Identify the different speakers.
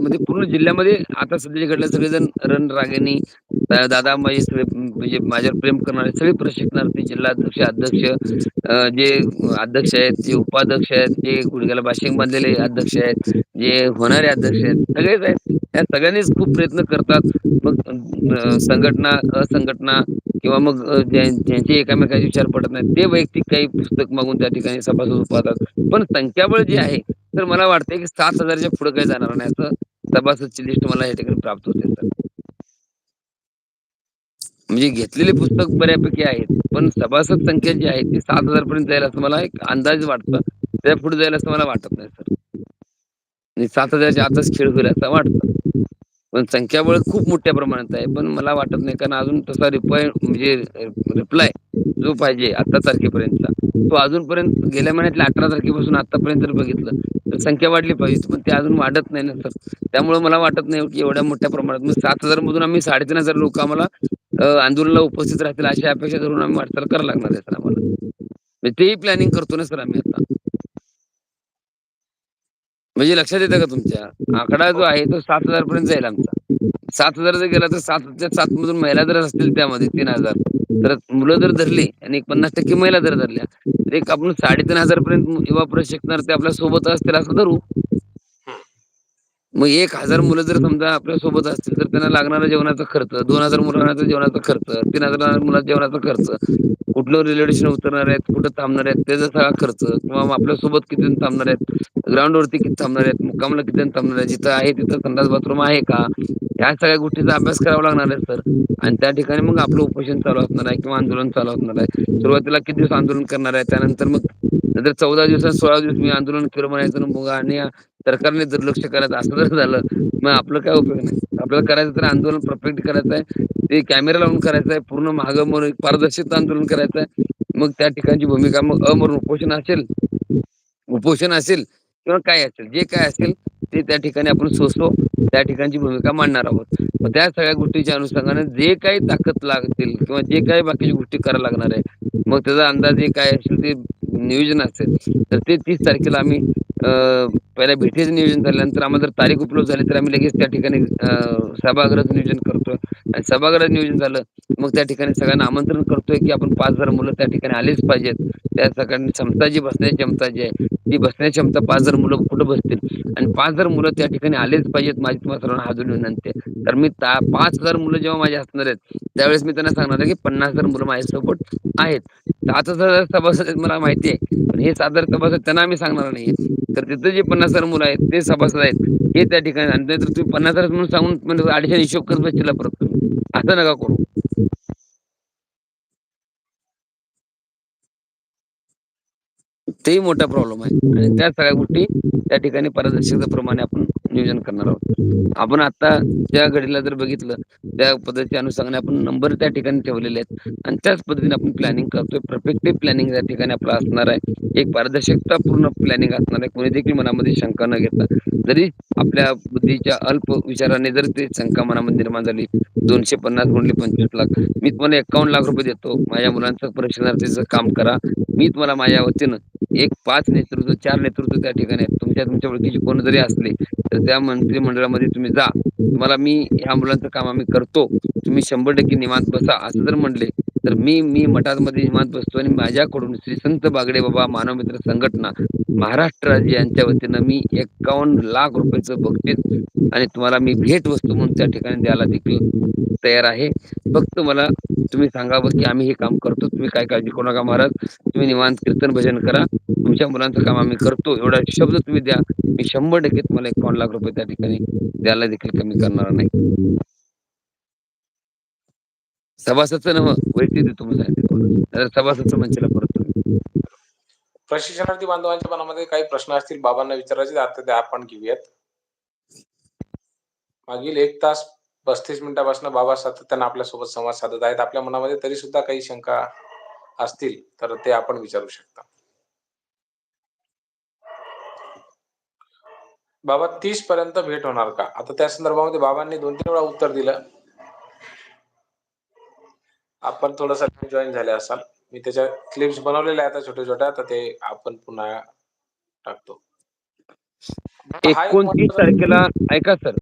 Speaker 1: म्हणजे पूर्ण जिल्ह्यामध्ये आता सध्या घडलं सगळेजण रणरागिणी दादा माझे सगळे म्हणजे माझ्यावर प्रेम करणारे सगळे प्रशिक्षणार्थी जिल्हाध्यक्ष, अध्यक्ष जे अध्यक्ष आहेत, जे उपाध्यक्ष आहेत, जे गुडघ्याला भाषिक बांधलेले अध्यक्ष आहेत, जे होणारे अध्यक्ष आहेत, सगळेच आहेत. या सगळ्यांनीच खूप प्रयत्न करतात. मग संघटना, असंघटना किंवा मग ज्यांचे एकामेकाचे विचार पडत नाहीत, ते वैयक्तिक काही पुस्तक मागून त्या ठिकाणी सभासद होत पण संख्याबळ जे आहे, तर मला वाटतंय की सात हजारच्या पुढे काही जाणार नाही असं सभासदची लिस्ट मला या ठिकाणी प्राप्त होते सर. म्हणजे घेतलेले पुस्तक बऱ्यापैकी आहेत. पण सभासद संख्या जी आहे ती सात हजार पर्यंत जाईल असं मला एक अंदाज वाटतं. त्यापुढे जाईल असं मला वाटत नाही सर. आणि सात हजारच्या आताच खेळ होईल असं वाटतं. पण संख्याबळ खूप मोठ्या प्रमाणात आहे. पण मला वाटत नाही कारण अजून तसा रिप्लाय म्हणजे रिप्लाय जो पाहिजे आता तारखेपर्यंतचा, तो अजूनपर्यंत गेल्या महिन्यातल्या 18 तारखेपासून आतापर्यंत जर बघितलं, तर संख्या वाढली पाहिजे. पण ते अजून वाढत नाही ना सर. त्यामुळे मला वाटत नाही की एवढ्या मोठ्या प्रमाणात मग 7,000 मधून आम्ही साडेतीन हजार लोक आम्हाला आंदोलनाला उपस्थित राहतील अशी अपेक्षा धरून आम्ही वाटचाल करायला लागणार आहे सर आम्हाला. म्हणजे तेही प्लॅनिंग करतो ना सर आम्ही आता. म्हणजे लक्षात येतं का तुमच्या? आकडा जो आहे तो सात हजार पर्यंत जाईल आमचा. सात हजार जर गेला तर 7च्या 7 मधून महिला जर असतील त्यामध्ये तीन हजार तर मुलं जर धरली आणि एक 50% महिला जर धरल्या, तर एक आपण 3,500 पर्यंत युवा प्रशिक्षणार्थी आपल्यासोबत असतील असं धरू. मग 1,000 मुलं जर समजा आपल्यासोबत असतील, तर त्यांना लागणारा जेवणाचा खर्च, 2,000 मुलांना जेवणाचा खर्च, 3,000 मुलांच्या जेवणाचा खर्च, कुठलं रेल्वे स्टेशन उतरणार आहेत, कुठं थांबणार आहेत, त्याचा सगळा खर्च किंवा मग आपल्यासोबत किती जण थांबणार आहेत, ग्राउंडवरती किती थांबणार आहेत, मुक्कामला किती जण थांबणार आहेत, जिथं आहे तिथं संडास बाथरूम आहे का? ह्या सगळ्या गोष्टींचा अभ्यास करावा लागणार आहे सर. आणि त्या ठिकाणी मग आपलं उपोषण चालू असणार आहे किंवा आंदोलन चालू असणार आहे. सुरुवातीला किती दिवस आंदोलन करणार आहे, त्यानंतर मग नंतर 14 दिवसात 16 दिवस मी आंदोलन केलं म्हणायचं मग आणि सरकारने दुर्लक्ष करायचं असं जर झालं, मग आपलं काय उपयोग नाही. आपल्याला करायचं तर आंदोलन परफेक्ट करायचं आहे. ते कॅमेरा लावून करायचं आहे. पूर्ण महाग म्हणून पारदर्शक आंदोलन करायचं आहे. मग त्या ठिकाणची भूमिका मग अमरण उपोषण असेल उपोषण असेल किंवा काय असेल, जे काय असेल ते त्या ठिकाणी आपण सोसो, त्या ठिकाणची भूमिका मांडणार आहोत. मग त्या सगळ्या गोष्टीच्या अनुषंगाने जे काही ताकद लागतील किंवा जे काही बाकीच्या गोष्टी करायला लागणार आहे, मग त्याचा अंदाज जे काय असेल ते नियोजन असेल, तर ते तीस तारखेला आम्ही पहिल्या भेटीचं नियोजन झाल्यानंतर आम्हाला जर तारीख उपलब्ध झाली, तर आम्ही लगेच त्या ठिकाणी सभागृहाचं नियोजन करतोय आणि सभागृहाचं नियोजन झालं, मग त्या ठिकाणी सगळ्यांना आमंत्रण करतोय, की आपण पाच हजार मुलं त्या ठिकाणी आलीच पाहिजेत. त्या सगळ्यांनी क्षमता जी बसण्याची क्षमता जी आहे, ती बसण्याची क्षमता पाच हजार मुलं कुठं बसतील आणि पाच हजार मुलं त्या ठिकाणी आलेच पाहिजेत माझी तुम्हाला सर्वांना हाजून विनंती आहे. तर मी पाच हजार मुलं जेव्हा माझे असणार आहेत, त्यावेळेस मी त्यांना सांगणार आहे, की 50,000 मुलं माझ्यासोबत आहेत. 7,000 सभासद मला माहिती आहे. पण हे 7,000 सभासद त्यांना आम्ही सांगणार नाही तर तिथं जे 50,000 मुलं आहेत, ते सभासद आहेत. हे त्या ठिकाणी आणि नाहीतर तुम्ही 50,000 म्हणून सांगून म्हणजे अडीचशे हिशोब करत बसशीला परत तुम्ही. असं नका करू. तेही मोठा प्रॉब्लेम आहे आणि त्या सगळ्या गोष्टी त्या ठिकाणी पारदर्शकतेप्रमाणे आपण नियोजन करणार आहोत. आपण आता ज्या घडीला जर बघितलं, त्या पद्धतीच्या अनुषंगाने आपण नंबर त्या ठिकाणी ठेवलेले आहेत आणि त्याच पद्धतीने आपण प्लॅनिंग करतोय. परफेक्टली प्लॅनिंग त्या ठिकाणी आपलं असणार आहे. एक पारदर्शकता पूर्ण प्लॅनिंग असणार आहे. कोणी देखील मनामध्ये शंका न घेता. जरी आपल्या बुद्धीच्या अल्प विचाराने जर ते शंका मनामध्ये निर्माण झाली, दोनशे पन्नास गुणले पंचवीस लाख. मी तुम्हाला 51 लाख रुपये देतो. माझ्या मुलांचं प्रशिक्षणार्थीचं काम करा. मी तुम्हाला माझ्या वतीनं एक पाच नेतृत्व, चार नेतृत्व त्या ठिकाणी आहेत. तुमच्या तुमच्या ओळखीचे कोण जरी असले, तर त्या मंत्रिमंडळामध्ये तुम्ही जा. तुम्हाला मी ह्या मुलांचं काम आम्ही करतो. तुम्ही 100% निवांत बसा, असं जर म्हणले तर मी मी मठामध्ये निवांत बसतो आणि माझ्याकडून श्री संत बागडे बाबा मानव मित्र संघटना, महाराष्ट्र राज्य यांच्या वतीनं मी 51 लाख रुपयाचं बक्षीस आणि तुम्हाला मी भेट वस्तू म्हणून त्या ठिकाणी द्यायला देखील तयार आहे. फक्त मला तुम्ही सांगावं, की आम्ही हे काम करतो. तुम्ही काय काळजी करू नका महाराज. तुम्ही निवांत कीर्तन भजन करा. तुमच्या मुलांचं काम आम्ही करतो. एवढा शब्द तुम्ही द्या. मी 100% तुम्हाला 51 लाख रुपये त्या ठिकाणी द्यायला देखील कमी करणार नाही. सभासदचं नव वैयक्तिक देतो म्हणून सभासदचं परत तुम्ही.
Speaker 2: प्रशिक्षणार्थी बांधवांच्या मनामध्ये काही प्रश्न असतील बाबांना विचारायचे, आता ते आपण घेऊयात. मागील एक तास 35 मिनिटापासून बाबा सातत्यानं आपल्यासोबत संवाद साधत आहेत. आपल्या मनामध्ये तरी सुद्धा काही शंका असतील, तर ते आपण विचारू शकता. बाबा 30 पर्यंत भेट होणार का? आता त्या संदर्भामध्ये बाबांनी 2-3 वेळा उत्तर दिलं. आपण थोडंसं जॉइन झाले असाल. मी त्याच्या क्लिप्स बनवलेल्या आहेत छोट्या-छोट्या, तर ते आपण पुन्हा टाकतो. एक
Speaker 1: 29
Speaker 2: महत्त्वाचा
Speaker 1: तारखेला ऐका सर